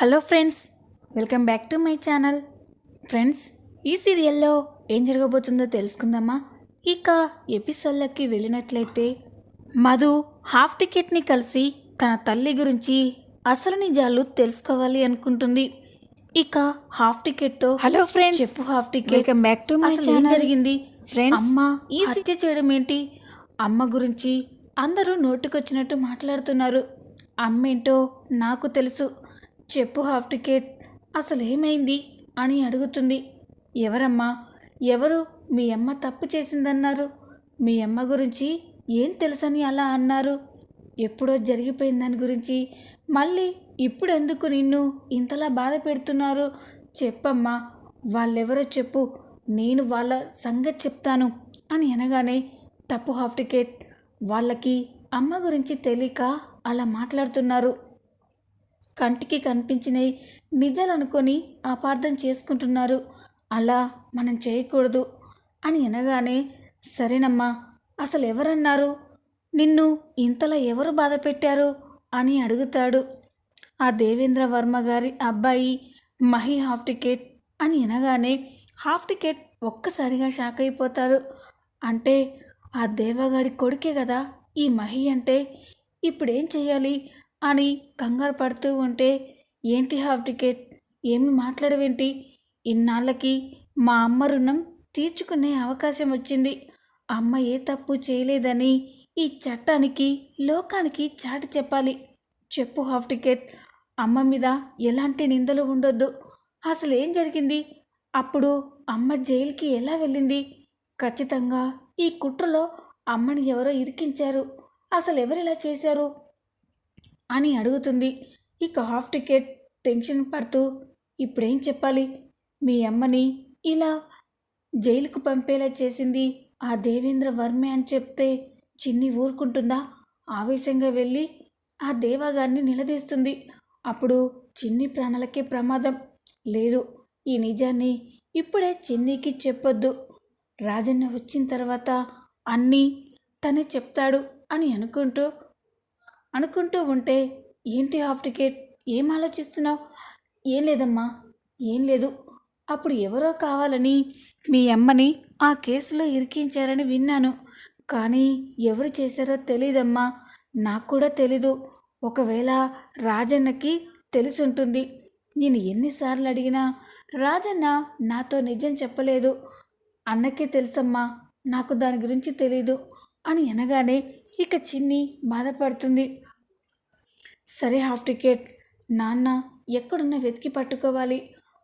Hello friends welcome back to my channel. Friends ఈ సీరియల్లో ఏం జరగబోతుందో తెలుసుకుందామా? ఇక ఎపిసోడ్లోకి వెళ్ళినట్లయితే మధు హాఫ్ టికెట్ని కలిసి తన తల్లి గురించి అసలు నిజాలు తెలుసుకోవాలి అనుకుంటుంది. ఇక హాఫ్ టికెట్తో హలో ఫ్రెండ్స్ చెప్పు half ticket. Welcome back to my channel. జరిగింది? ఫ్రెండ్స్ అమ్మ ఈ హత్య చేయడం ఏంటి? అమ్మ గురించి అందరూ నోటికొచ్చినట్టు మాట్లాడుతున్నారు. అమ్మేంటో నాకు తెలుసు. చెప్పు హాఫ్ టికెట్. అసలు ఏమైంది? అని అడుగుతుంది. ఎవరమ్మా? ఎవరు? మీ అమ్మ తప్పు చేసిందన్నారు. మీ అమ్మ గురించి ఏం తెలుసని అలా అన్నారు. ఎప్పుడో జరిగిపోయిన దాని గురించి మళ్ళీ ఇప్పుడు ఎందుకు నిన్ను ఇంతలా బాధ పెడుతున్నారు? చెప్పమ్మా వాళ్ళెవరో చెప్పు. నేను వాళ్ళ సంగతి చెప్తాను అని అనగానే తప్పు హాఫ్ టికెట్. వాళ్ళకి అమ్మ గురించి తెలియక అలా మాట్లాడుతున్నారు. కంటికి కనిపించినవి నిజాలనుకొని అపార్థం చేసుకుంటున్నారు. అలా మనం చేయకూడదు అని అనగానే సరేనమ్మా అసలు ఎవరన్నారు? నిన్ను ఇంతలా ఎవరు బాధ పెట్టారు? అని అడుగుతాడు. ఆ దేవేంద్ర వర్మ గారి అబ్బాయి మహి హాఫ్ టికెట్ అని అనగానే హాఫ్ టికెట్ ఒక్కసారిగా షాక్ అయిపోతారు. అంటే ఆ దేవగాడి కొడుకే కదా ఈ మహి అంటే ఇప్పుడేం చేయాలి అని కంగారు పడుతూ ఉంటే ఏంటి హాఫ్ టికెట్? ఏమి మాట్లాడవేంటి? ఇన్నాళ్ళకి మా అమ్మ రుణం తీర్చుకునే అవకాశం వచ్చింది. అమ్మ ఏ తప్పు చేయలేదని ఈ చట్టానికి లోకానికి చాటి చెప్పాలి. చెప్పు హాఫ్ టికెట్. అమ్మ మీద ఎలాంటి నిందలు ఉండొద్దు. అసలు ఏం జరిగింది? అప్పుడు అమ్మ జైలుకి ఎలా వెళ్ళింది? ఖచ్చితంగా ఈ కుట్రలో అమ్మని ఎవరో ఇరికించారు. అసలు ఎవరు ఇలా చేశారు? అని అడుగుతుంది. ఇక హాఫ్ టికెట్ టెన్షన్ పడుతూ ఇప్పుడేం చెప్పాలి? మీ అమ్మని ఇలా జైలుకు పంపేలా చేసింది ఆ దేవేంద్ర వర్మే అని చెప్తే చిన్ని ఊరుకుంటుందా? ఆవేశంగా వెళ్ళి ఆ దేవాగారిని నిలదీస్తుంది. అప్పుడు చిన్ని ప్రాణాలకే ప్రమాదం. లేదు ఈ నిజాన్ని ఇప్పుడే చిన్నికి చెప్పొద్దు. రాజన్న వచ్చిన తర్వాత అన్నీ తనే చెప్తాడు అని అనుకుంటూ అనుకుంటూ ఉంటే ఏంటి హాఫ్ టికెట్? ఏం ఆలోచిస్తున్నావు? ఏం లేదమ్మా ఏం లేదు. అప్పుడు ఎవరో కావాలని మీ అమ్మని ఆ కేసులో ఇరికించారని విన్నాను. కానీ ఎవరు చేశారో తెలీదమ్మా. నాకు కూడా తెలీదు. ఒకవేళ రాజన్నకి తెలుసుంటుంది. నేను ఎన్నిసార్లు అడిగినా రాజన్న నాతో నిజం చెప్పలేదు. అన్నకే తెలుసమ్మా. నాకు దాని గురించి తెలీదు అని అనగానే ఇక చిన్ని బాధపడుతుంది. సరే హాఫ్ టికెట్. నాన్న ఎక్కడున్న వెతికి పట్టుకోవాలి.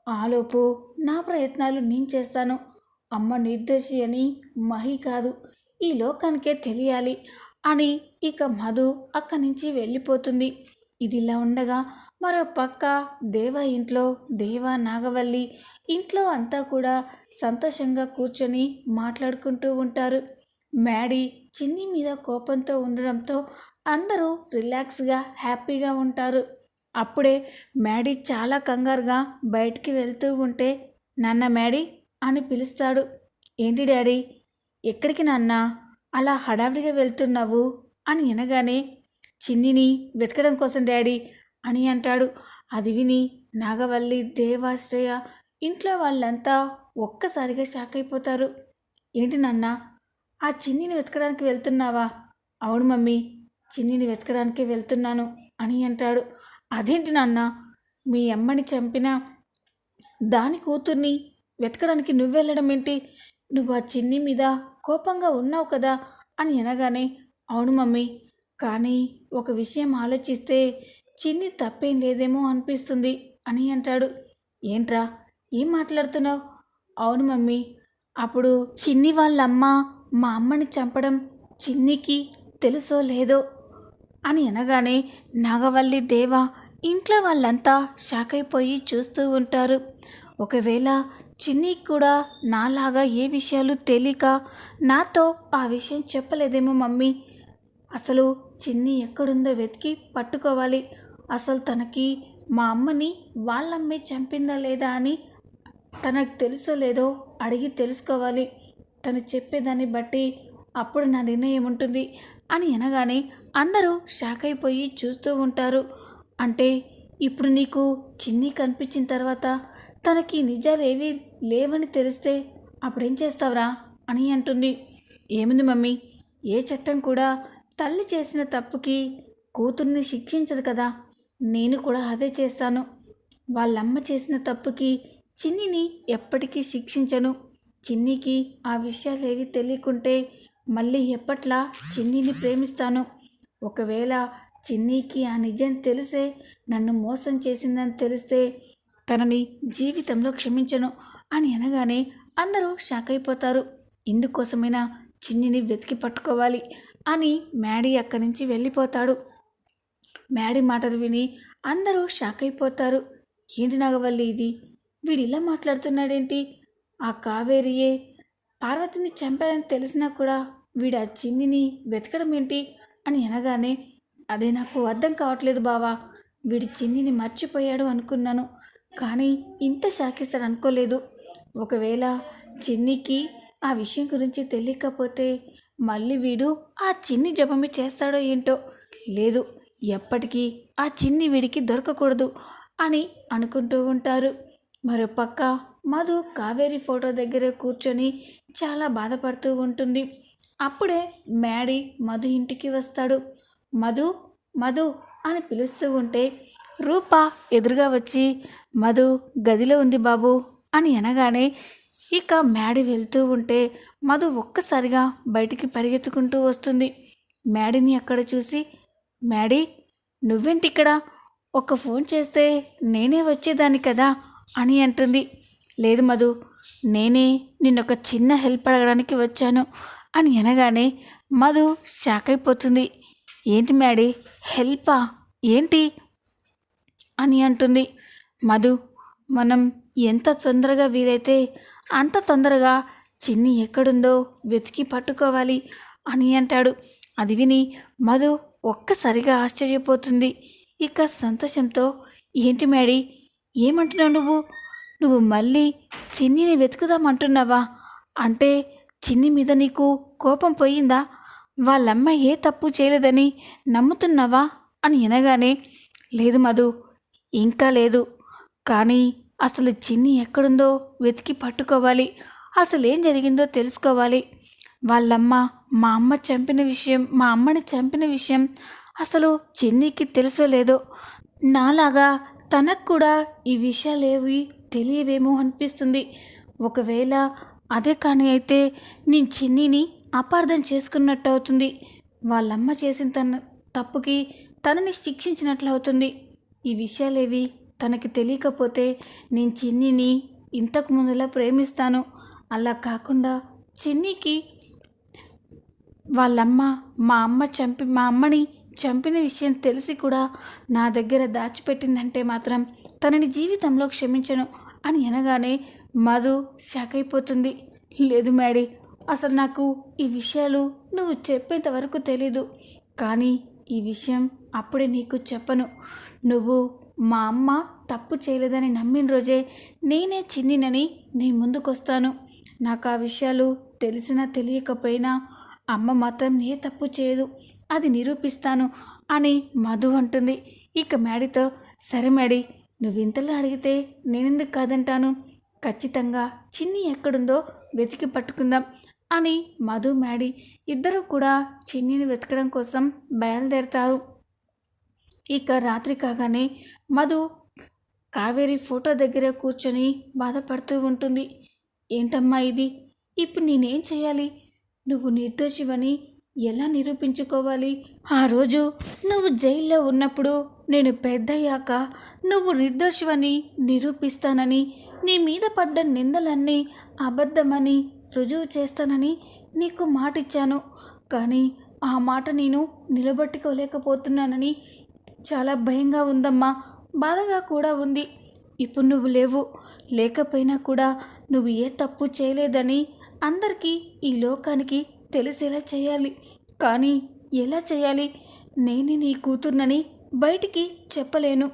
ఆలోపు నా ప్రయత్నాలు నేను చేస్తాను. అమ్మ నిర్దోషి అని మహి కాదు ఈ లోకానికే తెలియాలి అని ఇక మధు అక్కడి నుంచి వెళ్ళిపోతుంది. ఇదిలా ఉండగా మరో పక్క దేవ ఇంట్లో దేవ నాగవల్లి ఇంట్లో అంతా కూడా సంతోషంగా కూర్చొని మాట్లాడుకుంటూ ఉంటారు. మ్యాడీ చిన్ని మీద కోపంతో ఉండడంతో అందరూ రిలాక్స్గా హ్యాపీగా ఉంటారు. అప్పుడే మ్యాడీ చాలా కంగారుగా బయటికి వెళ్తూ ఉంటే నాన్న మ్యాడీ అని పిలుస్తాడు. ఏంటి డాడీ? ఎక్కడికి నాన్న? అలా హడావిడిగా వెళ్తున్నావు? అని వినగానే చిన్నిని వెతకడం కోసం డాడీ అని అంటాడు. అది విని నాగవల్లి దేవాశ్రయ ఇంట్లో వాళ్ళంతా ఒక్కసారిగా షాక్ అయిపోతారు. ఏంటి నాన్న? ఆ చిన్నిని వెతకడానికి వెళ్తున్నావా? అవును మమ్మీ చిన్నిని వెతకడానికి వెళ్తున్నాను అని అంటాడు. అదేంటి నాన్న మీ అమ్మని చంపిన దాని కూతుర్ని వెతకడానికి నువ్వెళ్ళడం ఏంటి నువ్వు ఆ చిన్ని మీద కోపంగా ఉన్నావు కదా అని అనగానే అవును మమ్మీ కానీ ఒక విషయం ఆలోచిస్తే చిన్ని తప్పేం లేదేమో అనిపిస్తుంది అని అంటాడు. ఏంట్రా ఏం మాట్లాడుతున్నావు? అవును మమ్మీ అప్పుడు చిన్ని వాళ్ళమ్మ మా అమ్మని చంపడం చిన్నికి తెలుసో లేదో అని అనగానే నాగవల్లి దేవ ఇంట్లో వాళ్ళంతా షాక్ అయిపోయి చూస్తూ ఉంటారు. ఒకవేళ చిన్నికి కూడా నాలాగా ఏ విషయాలు తెలియక నాతో ఆ విషయం చెప్పలేదేమో మమ్మీ. అసలు చిన్ని ఎక్కడుందో వెతికి పట్టుకోవాలి. అసలు తనకి మా అమ్మని వాళ్ళమ్మే చంపిందా లేదా అని తనకు తెలుసో లేదో అడిగి తెలుసుకోవాలి. తను చెప్పేదాన్ని బట్టి అప్పుడు నా నిర్ణయం ఉంటుంది అని అనగానే అందరూ షాక్ అయిపోయి చూస్తూ ఉంటారు. అంటే ఇప్పుడు నీకు చిన్ని కనిపించిన తర్వాత తనకి నిజాలు ఏవి లేవని తెలిస్తే అప్పుడేం చేస్తావురా అని అంటుంది. ఏముంది మమ్మీ? ఏ చట్టం కూడా తల్లి చేసిన తప్పుకి కూతుర్ని శిక్షించదు కదా. నేను కూడా అదే చేస్తాను. వాళ్ళమ్మ చేసిన తప్పుకి చిన్నిని ఎప్పటికీ శిక్షించను. చిన్నికి ఆ విషయాలు ఏవి తెలియకుంటే మళ్ళీ ఎప్పట్లా చిన్నిని ప్రేమిస్తాను? ఒకవేళ చిన్నీకి ఆ నిజం తెలిసే నన్ను మోసం చేసిందని తెలిస్తే తనని జీవితంలో క్షమించను అని అనగానే అందరూ షాక్ అయిపోతారు. ఇందుకోసమైనా చిన్నిని వెతికి పట్టుకోవాలి అని మ్యాడీ అక్కడి నుంచి వెళ్ళిపోతాడు. మ్యాడీ మాటలు విని అందరూ షాక్ అయిపోతారు. ఏంటి నాగవల్లి ఇది? వీడిలా మాట్లాడుతున్నాడేంటి? ఆ కావేరియే పార్వతిని చంపాలని తెలిసినా కూడా వీడు ఆ చిన్నిని వెతకడం ఏంటి అని అనగానే అదే నాకు అర్థం కావట్లేదు బావా. వీడు చిన్నిని మర్చిపోయాడు అనుకున్నాను కానీ ఇంత షాకిస్తాడు అనుకోలేదు. ఒకవేళ చిన్నికి ఆ విషయం గురించి తెలియకపోతే మళ్ళీ వీడు ఆ చిన్ని జపమి చేస్తాడో ఏంటో లేదు. ఎప్పటికీ ఆ చిన్ని వీడికి దొరకకూడదు అని అనుకుంటూ ఉంటారు. మరోపక్క మధు కావేరి ఫోటో దగ్గర కూర్చొని చాలా బాధపడుతూ ఉంటుంది. అప్పుడే మ్యాడీ మధు ఇంటికి వస్తాడు. మధు మధు అని పిలుస్తూ ఉంటే రూప ఎదురుగా వచ్చి మధు గదిలో ఉంది బాబు అని అనగానే ఇక మ్యాడి వెళ్తూ ఉంటే మధు ఒక్కసారిగా బయటికి పరిగెత్తుకుంటూ వస్తుంది. మ్యాడీని అక్కడ చూసి మ్యాడీ నువ్వేంటి ఇక్కడ ఒక ఫోన్ చేస్తే నేనే వచ్చేదాన్ని కదా అని అంటుంది. లేదు మధు నేనే నిన్నొక చిన్న హెల్ప్ అడగడానికి వచ్చాను అని అనగానే మధు షాక్ అయిపోతుంది ఏంటి మ్యాడీ హెల్పా? ఏంటి? అని అంటుంది. మధు మనం ఎంత తొందరగా వీలైతే అంత తొందరగా చిన్ని ఎక్కడుందో వెతికి పట్టుకోవాలి అని అంటాడు. అది విని మధు ఒక్కసారిగా ఆశ్చర్యపోతుంది. ఇక సంతోషంతో ఏంటి మేడీ ఏమంటున్నావు నువ్వు? నువ్వు మళ్ళీ చిన్నిని వెతుకుదామంటున్నావా? అంటే చిన్ని మీద నీకు కోపం పోయిందా? వాళ్ళమ్మ ఏ తప్పు చేయలేదని నమ్ముతున్నావా? అని వినగానే లేదు మధు ఇంకా లేదు. కానీ అసలు చిన్ని ఎక్కడుందో వెతికి పట్టుకోవాలి. అసలు ఏం జరిగిందో తెలుసుకోవాలి. వాళ్ళమ్మ మా అమ్మ చంపిన విషయం మా అమ్మని చంపిన విషయం అసలు చిన్నికి తెలుసో లేదో? నాలాగా తనకు కూడా ఈ విషయాలేవి తెలియవేమో అనిపిస్తుంది. ఒకవేళ అదే కానీ అయితే నేను చిన్నిని అపార్థం చేసుకున్నట్టు అవుతుంది. వాళ్ళమ్మ చేసిన తన తప్పుకి తనని శిక్షించినట్లు అవుతుంది. ఈ విషయాలేవి తనకి తెలియకపోతే నేను చిన్నిని ఇంతకు ముందులా ప్రేమిస్తాను. అలా కాకుండా చిన్నికి వాళ్ళమ్మ మా అమ్మ చంపి మా అమ్మని చంపిన విషయం తెలిసి కూడా నా దగ్గర దాచిపెట్టిందంటే మాత్రం తనని జీవితంలో క్షమించను. అని అనగానే మధు షాక్ అయిపోతుంది. లేదు మేడీ అసలు నాకు ఈ విషయాలు నువ్వు చెప్పేంత వరకు తెలీదు. కానీ ఈ విషయం అప్పుడే నీకు చెప్పను. నువ్వు మా అమ్మ తప్పు చేయలేదని నమ్మిన రోజే నేనే చిన్నినని నీ ముందుకొస్తాను. నాకు ఆ విషయాలు తెలిసినా తెలియకపోయినా అమ్మ మాత్రం ఏ తప్పు చేయదు అది నిరూపిస్తాను అని మధు అంటుంది. ఇక మ్యాడీతో సరే మేడీ నువ్వు ఇంతలో అడిగితే నేనెందుకు కాదంటాను? ఖచ్చితంగా చిన్ని ఎక్కడుందో వెతికి పట్టుకుందాం అని మధు మేడీ ఇద్దరు కూడా చిన్నిని వెతకడం కోసం బయలుదేరతారు. ఇక రాత్రి కాగానే మధు కావేరి ఫోటో దగ్గర కూర్చొని బాధపడుతూ ఉంటుంది. ఏంటమ్మా ఇది? ఇప్పుడు నేనేం చేయాలి నువ్వు నిర్దోషివని ఎలా నిరూపించుకోవాలి? ఆ రోజు నువ్వు జైల్లో ఉన్నప్పుడు నేను పెద్దయ్యాక నువ్వు నిర్దోషివని నిరూపిస్తానని నీ మీద పడ్డ నిందలన్నీ అబద్ధమని రుజువు చేస్తానని నీకు మాటిచ్చాను. కానీ ఆ మాట నేను నిలబెట్టుకోలేకపోతున్నానని చాలా భయంగా ఉందమ్మా. బాధగా కూడా ఉంది. ఇప్పుడు నువ్వు లేవు. లేకపోయినా కూడా నువ్వు ఏ తప్పు చేయలేదని అందరికీ ఈ లోకానికి తెలిసేలా చేయాలి. కానీ ఎలా చేయాలి? నేను నీ కూతుర్నని బయటికి చెప్పలేను.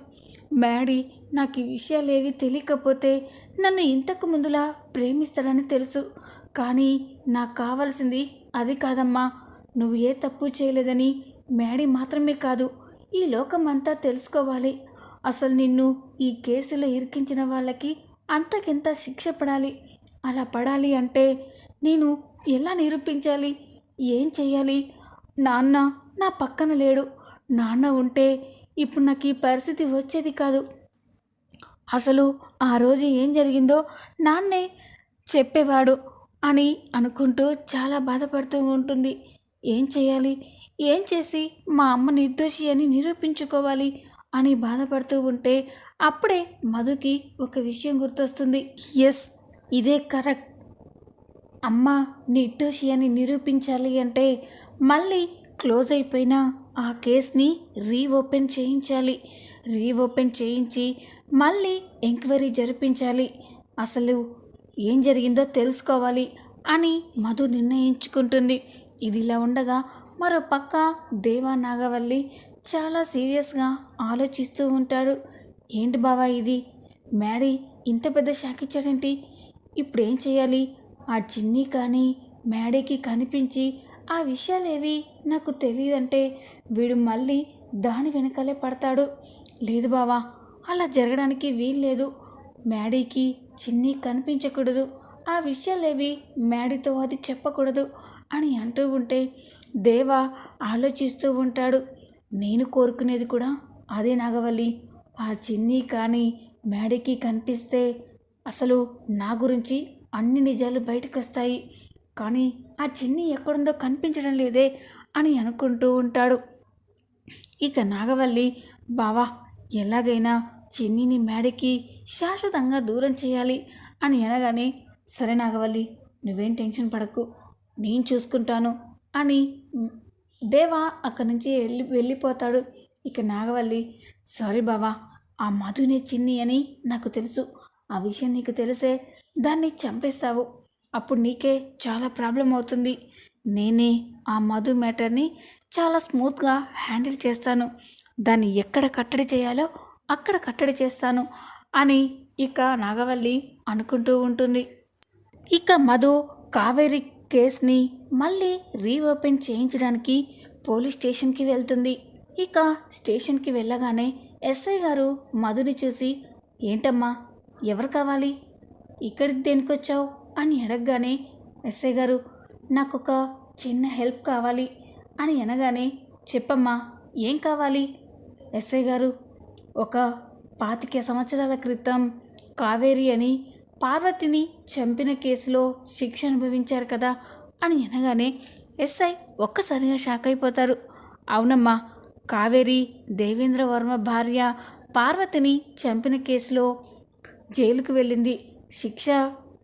మ్యాడీ నాకు ఈ విషయాలేవి తెలియకపోతే నన్ను ఇంతకు ముందులా ప్రేమిస్తాడని తెలుసు. కానీ నాకు కావాల్సింది అది కాదమ్మా. నువ్వు ఏ తప్పు చేయలేదని మ్యాడీ మాత్రమే కాదు ఈ లోకం అంతా తెలుసుకోవాలి. అసలు నిన్ను ఈ కేసులో ఇరికించిన వాళ్ళకి అంతకింత శిక్ష పడాలి? అలా పడాలి అంటే నేను ఎలా నిరూపించాలి? ఏం చేయాలి నాన్న నా పక్కన లేడు. నాన్న ఉంటే ఇప్పుడు నాకు ఈ పరిస్థితి వచ్చేది కాదు. అసలు ఆ రోజు ఏం జరిగిందో నాన్నే చెప్పేవాడు అని అనుకుంటూ చాలా బాధపడుతూ ఉంటుంది. ఏం చేయాలి? ఏం చేసి మా అమ్మ నిర్దోషి అని నిరూపించుకోవాలి అని బాధపడుతూ ఉంటే అప్పుడే మధుకి ఒక విషయం గుర్తొస్తుంది. ఎస్ ఇదే కరెక్ట్. అమ్మ నిర్దోషి అని నిరూపించాలి అంటే మళ్ళీ క్లోజ్ అయిపోయిన ఆ కేస్ని రీఓపెన్ చేయించాలి. రీఓపెన్ చేయించి మళ్ళీ ఎంక్వైరీ జరిపించాలి. అసలు ఏం జరిగిందో తెలుసుకోవాలి అని మధు నిర్ణయించుకుంటుంది. ఇదిలా ఉండగా మరో పక్క దేవా నాగవల్లి చాలా సీరియస్గా ఆలోచిస్తూ ఉంటాడు. ఏంటి బావా ఇది? మ్యాడీ ఇంత పెద్ద షాక్ ఇచ్చాడేంటి? ఇప్పుడు ఏం చేయాలి? ఆ చిన్ని కానీ మ్యాడీకి కనిపించి ఆ విషయాలేవి నాకు తెలియదంటే వీడు మళ్ళీ దాని వెనకాలే పడతాడు. లేదు బావా అలా జరగడానికి వీల్లేదు. మ్యాడీకి చిన్ని కనిపించకూడదు. ఆ విషయాలేవి మ్యాడీతో అది చెప్పకూడదు అని అంటూ ఉంటే దేవా ఆలోచిస్తూ ఉంటాడు. నేను కోరుకునేది కూడా అదే నాగవల్లి. ఆ చిన్ని కానీ మ్యాడీకి కనిపిస్తే అసలు నా గురించి అన్ని నిజాలు బయటకు వస్తాయి కానీ ఆ చిన్ని ఎక్కడుందో కనిపించడం లేదే అని అనుకుంటూ ఉంటాడు. ఇక నాగవల్లి బావా ఎలాగైనా చిన్నిని మేడకి శాశ్వతంగా దూరం చేయాలి అని అనగానే సరే నాగవల్లి నువ్వేం టెన్షన్ పడకు నేను చూసుకుంటాను అని దేవా అక్కడి నుంచి వెళ్ళి వెళ్ళిపోతాడు. ఇక నాగవల్లి సారీ బావా ఆ మధునే చిన్ని అని నాకు తెలుసు. ఆ విషయం నీకు తెలిసే దాన్ని చంపేస్తావు. అప్పుడు నీకే చాలా ప్రాబ్లం అవుతుంది. నేనే ఆ మధు మ్యాటర్ని చాలా స్మూత్గా హ్యాండిల్ చేస్తాను. దాన్ని ఎక్కడ కట్టడి చేయాలో అక్కడ కట్టడి చేస్తాను అని ఇక నాగవల్లి అనుకుంటూ ఉంటుంది. ఇక మధు కావేరి కేస్ని మళ్ళీ రీఓపెన్ చేయించడానికి పోలీస్ స్టేషన్కి వెళ్తుంది. ఇక స్టేషన్కి వెళ్ళగానే ఎస్ఐ గారు మధుని చూసి ఏంటమ్మా? ఎవరు కావాలి? ఇక్కడికి దేనికొచ్చావు? అని అడగగానే ఎస్ఐ గారు నాకు ఒక చిన్న హెల్ప్ కావాలి అని అనగానే చెప్పమ్మా ఏం కావాలి? ఎస్ఐ గారు ఒక పాతిక సంవత్సరాల క్రితం కావేరి అని పార్వతిని చంపిన కేసులో శిక్ష అనుభవించారు కదా అని అనగానే ఎస్ఐ ఒక్కసారిగా షాక్ అయిపోతారు. అవునమ్మా కావేరి దేవేంద్ర వర్మ భార్య పార్వతిని చంపిన కేసులో జైలుకు వెళ్ళింది. శిక్ష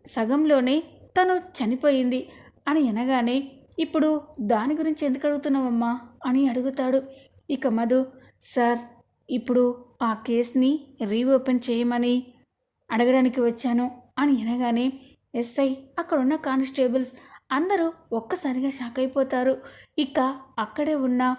సగంలోనే తను చనిపోయింది అని అనగానే ఇప్పుడు దాని గురించి ఎందుకు అడుగుతున్నావమ్మా? అని అడుగుతాడు. ఇక మధు సార్ ఇప్పుడు ఆ కేసుని రీఓపెన్ చేయమని అడగడానికి వచ్చాను అని అనగానే ఎస్ఐ అక్కడున్న కానిస్టేబుల్స్ అందరూ ఒక్కసారిగా షాక్ అయిపోతారు. ఇక అక్కడే ఉన్న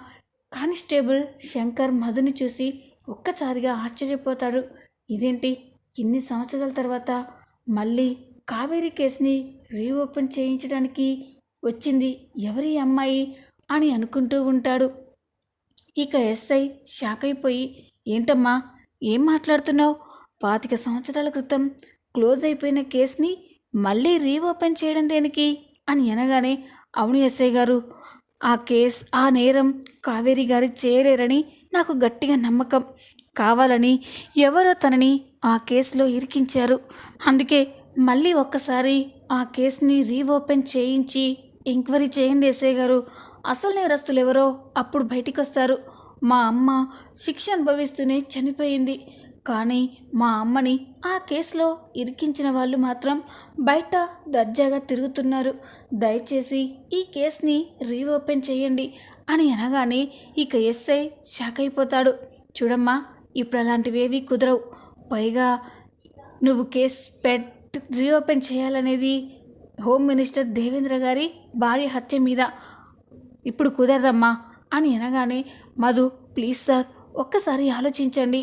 కానిస్టేబుల్ శంకర్ మధుని చూసి ఒక్కసారిగా ఆశ్చర్యపోతాడు. ఇదేంటి? ఇన్ని సంవత్సరాల తర్వాత మళ్ళీ కావేరీ కేసుని రీఓపెన్ చేయించడానికి వచ్చింది ఎవరి అమ్మాయి అని అనుకుంటూ ఉంటాడు. ఇక ఎస్ఐ షాక్ అయిపోయి ఏంటమ్మా ఏం మాట్లాడుతున్నావు? పాతిక సంవత్సరాల క్రితం క్లోజ్ అయిపోయిన కేసుని మళ్ళీ రీఓపెన్ చేయడం దేనికి? అని అనగానే అవును ఎస్ఐ గారు ఆ కేస్ ఆ నేరం కావేరి గారు చేయలేరని నాకు గట్టిగా నమ్మకం. కావాలని ఎవరో తనని ఆ కేసులో ఇరికించారు. అందుకే మళ్ళీ ఒక్కసారి ఆ కేసుని రీఓపెన్ చేయించి ఎంక్వైరీ చేయండి ఎస్ఐ గారు. అసలు నేరస్తులు ఎవరో అప్పుడు బయటికి వస్తారు మా అమ్మ శిక్ష అనుభవిస్తూనే చనిపోయింది. కానీ మా అమ్మని ఆ కేసులో ఇరికించిన వాళ్ళు మాత్రం బయట దర్జాగా తిరుగుతున్నారు. దయచేసి ఈ కేసుని రీఓపెన్ చేయండి అని అనగానే ఇక ఎస్ఐ షాక్ అయిపోతాడు. చూడమ్మా ఇప్పుడు అలాంటివేవి కుదరవు. పైగా నువ్వు కేసు పెట్ రీఓపెన్ చేయాలనేది హోమ్ మినిస్టర్ దేవేంద్ర గారి భార్య హత్య మీద ఇప్పుడు కుదరదమ్మా అని అనగానే మధు ప్లీజ్ సార్ ఒక్కసారి ఆలోచించండి.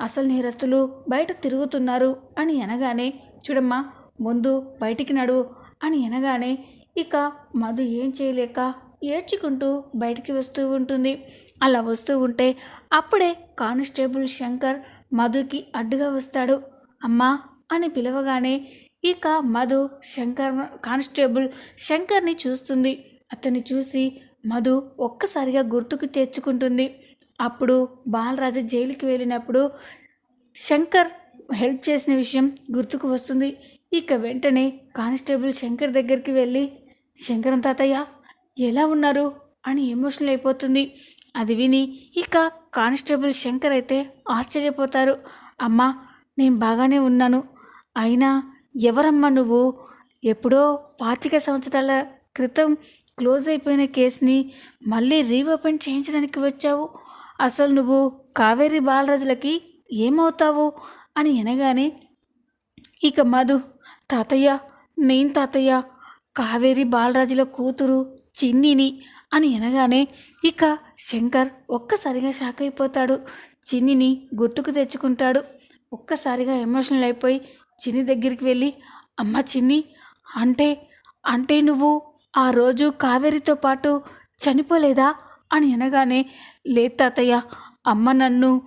అసలు నేరస్తులు బయట తిరుగుతున్నారు అని అనగానే చూడమ్మా ముందు బయటికి నడు అని అనగానే ఇక మధు ఏం చేయలేక ఏడ్చుకుంటూ బయటికి వస్తూ ఉంటుంది. అలా వస్తూ ఉంటే అప్పుడే కానిస్టేబుల్ శంకర్ మధుకి అడ్డుగా వస్తాడు. అమ్మా అని పిలవగానే ఇక మధు శంకర్ కానిస్టేబుల్ శంకర్ని చూస్తుంది. అతన్ని చూసి మధు ఒక్కసారిగా గుర్తుకు తెచ్చుకుంటుంది. అప్పుడు బాలరాజు జైలుకి వెళ్ళినప్పుడు శంకర్ హెల్ప్ చేసిన విషయం గుర్తుకు వస్తుంది. ఇక వెంటనే కానిస్టేబుల్ శంకర్ దగ్గరికి వెళ్ళి శంకరం తాతయ్య ఎలా ఉన్నారు? అని ఎమోషనల్ అయిపోతుంది. అది విని ఇక కానిస్టేబుల్ శంకర్ అయితే ఆశ్చర్యపోతారు. అమ్మా నేను బాగానే ఉన్నాను. అయినా ఎవరమ్మా నువ్వు? ఎప్పుడో పాతిక సంవత్సరాల క్రితం క్లోజ్ అయిపోయిన కేసుని మళ్ళీ రీఓపెన్ చేయించడానికి వచ్చావు. అసలు నువ్వు కావేరి బాలరాజులకి ఏమవుతావు అని అనగానే ఇక మధు తాతయ్య నేను తాతయ్య కావేరి బాలరాజుల కూతురు చిన్నిని అని అనగానే ఇక శంకర్ ఒక్కసారిగా షాక్ అయిపోతాడు. చిన్నిని గుర్తుకు తెచ్చుకుంటాడు. ఒక్కసారిగా ఎమోషనల్ అయిపోయి చిన్ని దగ్గరికి వెళ్ళి అమ్మ చిన్ని అంటే అంటే నువ్వు ఆ రోజు కావేరితో పాటు చనిపోలేదా? అని అనగానే లేదు తాతయ్య అమ్మ నన్ను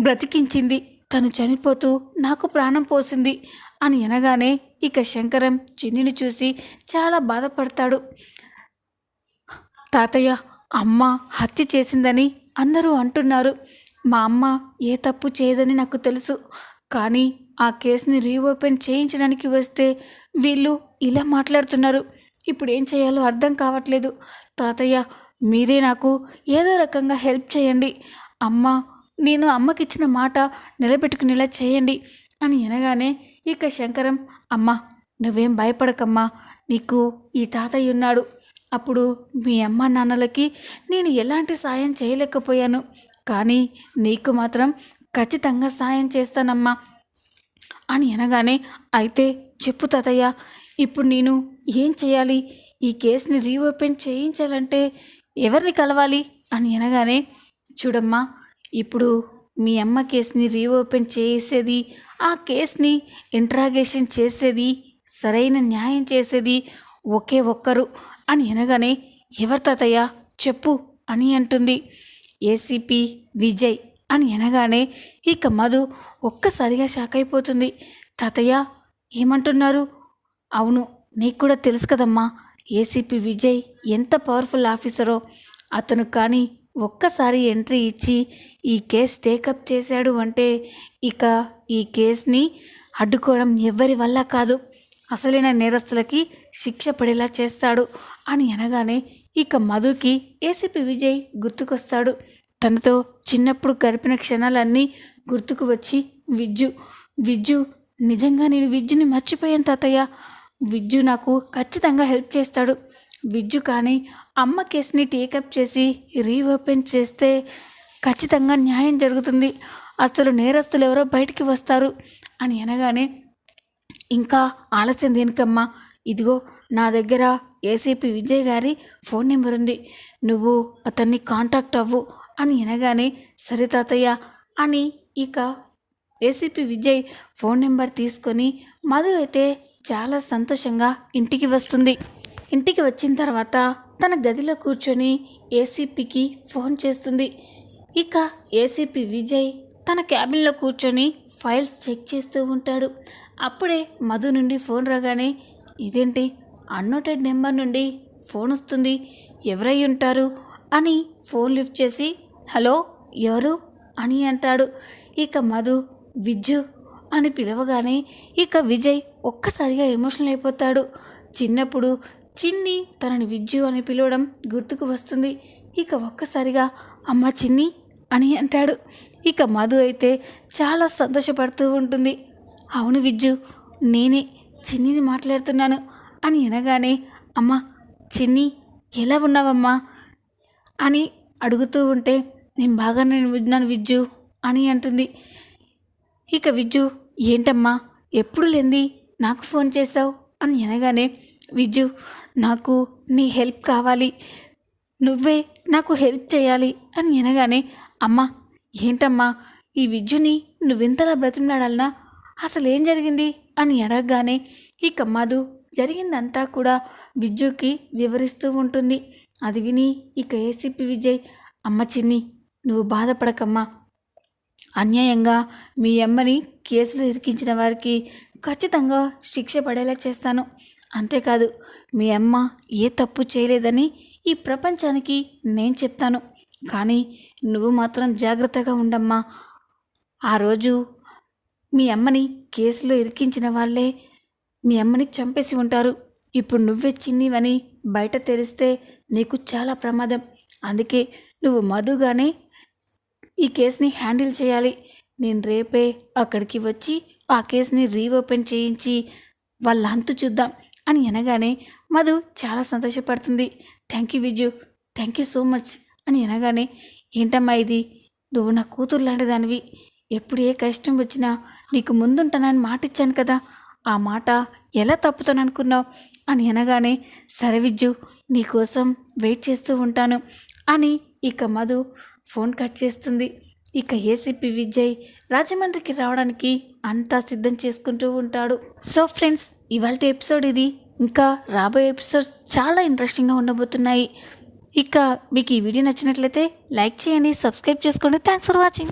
బ్రతికించింది. తను చనిపోతూ నాకు ప్రాణం పోసింది అని అనగానే ఇక శంకరం చిన్నిని చూసి చాలా బాధపడతాడు. తాతయ్య అమ్మ హత్య చేసిందని అందరూ అంటున్నారు. మా అమ్మ ఏ తప్పు చేయదని నాకు తెలుసు. కానీ ఆ కేసుని రీఓపెన్ చేయించడానికి వస్తే వీళ్ళు ఇలా మాట్లాడుతున్నారు. ఇప్పుడు ఏం చేయాలో అర్థం కావట్లేదు. తాతయ్య మీరే నాకు ఏదో రకంగా హెల్ప్ చేయండి. అమ్మ నేను అమ్మకిచ్చిన మాట నిలబెట్టుకునేలా చేయండి అని అనగానే ఇక శంకరం అమ్మ నువ్వేం భయపడకమ్మా నీకు ఈ తాతయ్య ఉన్నాడు. అప్పుడు మీ అమ్మ నాన్నలకి నేను ఎలాంటి సాయం చేయలేకపోయాను. కానీ నీకు మాత్రం ఖచ్చితంగా సాయం చేస్తానమ్మా. అని అనగానే అయితే చెప్పు తాతయ్య ఇప్పుడు నేను ఏం చేయాలి? ఈ కేసుని రీఓపెన్ చేయించాలంటే ఎవరిని కలవాలి? అని అనగానే చూడమ్మా ఇప్పుడు మీ అమ్మ కేసుని రీఓపెన్ చేసేది ఆ కేసుని ఇంట్రాగేషన్ చేసేది సరైన న్యాయం చేసేది ఒకే ఒక్కరు. అని అనగానే ఎవరు తాతయ్య? చెప్పు అని అంటుంది. ఏసీపీ విజయ్. అని అనగానే ఇక మధు ఒక్కసారిగా షాక్ అయిపోతుంది. తాతయ్య ఏమంటున్నారు? అవును నీకు కూడా తెలుసు కదమ్మా ఏసీపీ విజయ్ ఎంత పవర్ఫుల్ ఆఫీసరో. అతను కానీ ఒక్కసారి ఎంట్రీ ఇచ్చి ఈ కేస్ టేకప్ చేశాడు అంటే ఇక ఈ కేస్ని అడ్డుకోవడం ఎవ్వరి వల్ల కాదు. అసలైన నేరస్తులకి శిక్ష పడేలా చేస్తాడు అని అనగానే ఇక మధుకి ఏసీపీ విజయ్ గుర్తుకొస్తాడు. తనతో చిన్నప్పుడు గడిపిన క్షణాలన్నీ గుర్తుకు వచ్చి విజ్జు విజ్జు నిజంగా నేను విజ్జుని మర్చిపోయాను తాతయ్య. విజ్జు నాకు ఖచ్చితంగా హెల్ప్ చేస్తాడు. విజ్జు కానీ అమ్మ కేసుని టేకప్ చేసి రీఓపెన్ చేస్తే ఖచ్చితంగా న్యాయం జరుగుతుంది. అసలు నేరస్తులు ఎవరో బయటికి వస్తారు అని అనగానే ఇంకా ఆలస్యం దేనికమ్మా? ఇదిగో నా దగ్గర ఏసీపీ విజయ్ గారి ఫోన్ నెంబర్ ఉంది. నువ్వు అతన్ని కాంటాక్ట్ అవ్వు. అని అనగానే సరే తాతయ్య అని ఇక ఏసీపీ విజయ్ ఫోన్ నెంబర్ తీసుకొని మధు అయితే చాలా సంతోషంగా ఇంటికి వస్తుంది. ఇంటికి వచ్చిన తర్వాత తన గదిలో కూర్చొని ఏసీపీకి ఫోన్ చేస్తుంది. ఇక ఏసీపీ విజయ్ తన క్యాబిన్లో కూర్చొని ఫైల్స్ చెక్ చేస్తూ ఉంటాడు. అప్పుడే మధు నుండి ఫోన్ రాగానే ఇదేంటి? అన్నోటెడ్ నెంబర్ నుండి ఫోన్ వస్తుంది. ఎవరై ఉంటారు? అని ఫోన్ లిఫ్ట్ చేసి హలో ఎవరు? అని అంటాడు. ఇక మధు విజ్జు అని పిలవగానే ఇక విజయ్ ఒక్కసారిగా ఎమోషనల్ అయిపోతాడు. చిన్నప్పుడు చిన్ని తనని విజ్జు అని పిలవడం గుర్తుకు వస్తుంది. ఇక ఒక్కసారిగా అమ్మ చిన్ని అని అంటాడు. ఇక మధు అయితే చాలా సంతోషపడుతూ ఉంటుంది. అవును విజ్జు నేనే చిన్నిని మాట్లాడుతున్నాను అని అనగానే అమ్మ చిన్ని ఎలా ఉన్నావమ్మా? అని అడుగుతూ ఉంటే నేను బాగానే విన్నాను విజ్జు అని అంటుంది. ఇక విజ్జు ఏంటమ్మా ఎప్పుడు లేంది నాకు ఫోన్ చేస్తావు అని అనగానే విజ్జు నాకు నీ హెల్ప్ కావాలి. నువ్వే నాకు హెల్ప్ చేయాలి అని అనగానే అమ్మా ఏంటమ్మా ఈ విజ్జుని నువ్వింతలా బ్రతిమలాడాలనా అసలు ఏం జరిగింది? అని అడగగానే ఈ కమ్మాదు జరిగిందంతా కూడా విజ్జుకి వివరిస్తూ ఉంటుంది. అది విని ఇక ఏసీపీ విజయ్ అమ్మ చిన్ని నువ్వు బాధపడకమ్మా. అన్యాయంగా మీ అమ్మని కేసులో ఇరికించిన వారికి ఖచ్చితంగా శిక్ష పడేలా చేస్తాను. అంతేకాదు మీ అమ్మ ఏ తప్పు చేయలేదని ఈ ప్రపంచానికి నేను చెప్తాను. కానీ నువ్వు మాత్రం జాగ్రత్తగా ఉండమ్మా. ఆ రోజు మీ అమ్మని కేసులో ఇరికించిన వాళ్ళే మీ అమ్మని చంపేసి ఉంటారు. ఇప్పుడు నువ్వే చిన్నివని బయట తెరిస్తే నీకు చాలా ప్రమాదం. అందుకే నువ్వు మధుగానే ఈ కేసుని హ్యాండిల్ చేయాలి. నేను రేపే అక్కడికి వచ్చి ఆ కేసుని రీఓపెన్ చేయించి వాళ్ళ అంతు చూద్దాం అని అనగానే మధు చాలా సంతోషపడుతుంది. Thank you Viju thank you so much అని అనగానే ఏంటమ్మా ఇది? నువ్వు నా కూతురు లాంటి దానివి ఎప్పుడు ఏ కష్టం వచ్చినా నీకు ముందుంటానని మాట ఇచ్చాను కదా. ఆ మాట ఎలా తప్పుతాను అనుకున్నావు అని అనగానే సరే విజ్జు నీకోసం వెయిట్ చేస్తూ ఉంటాను అని ఇక మధు ఫోన్ కట్ చేస్తుంది. ఇక ఏసీపీ విజయ్ రాజమండ్రికి రావడానికి అంతా సిద్ధం చేసుకుంటూ ఉంటాడు. సో ఫ్రెండ్స్ ఇవాళ ఎపిసోడ్ ఇది. ఇంకా రాబోయే ఎపిసోడ్స్ చాలా ఇంట్రెస్టింగ్గా ఉండబోతున్నాయి. ఇక మీకు ఈ వీడియో నచ్చినట్లయితే లైక్ చేయండి సబ్స్క్రైబ్ చేసుకోండి. Thanks for watching.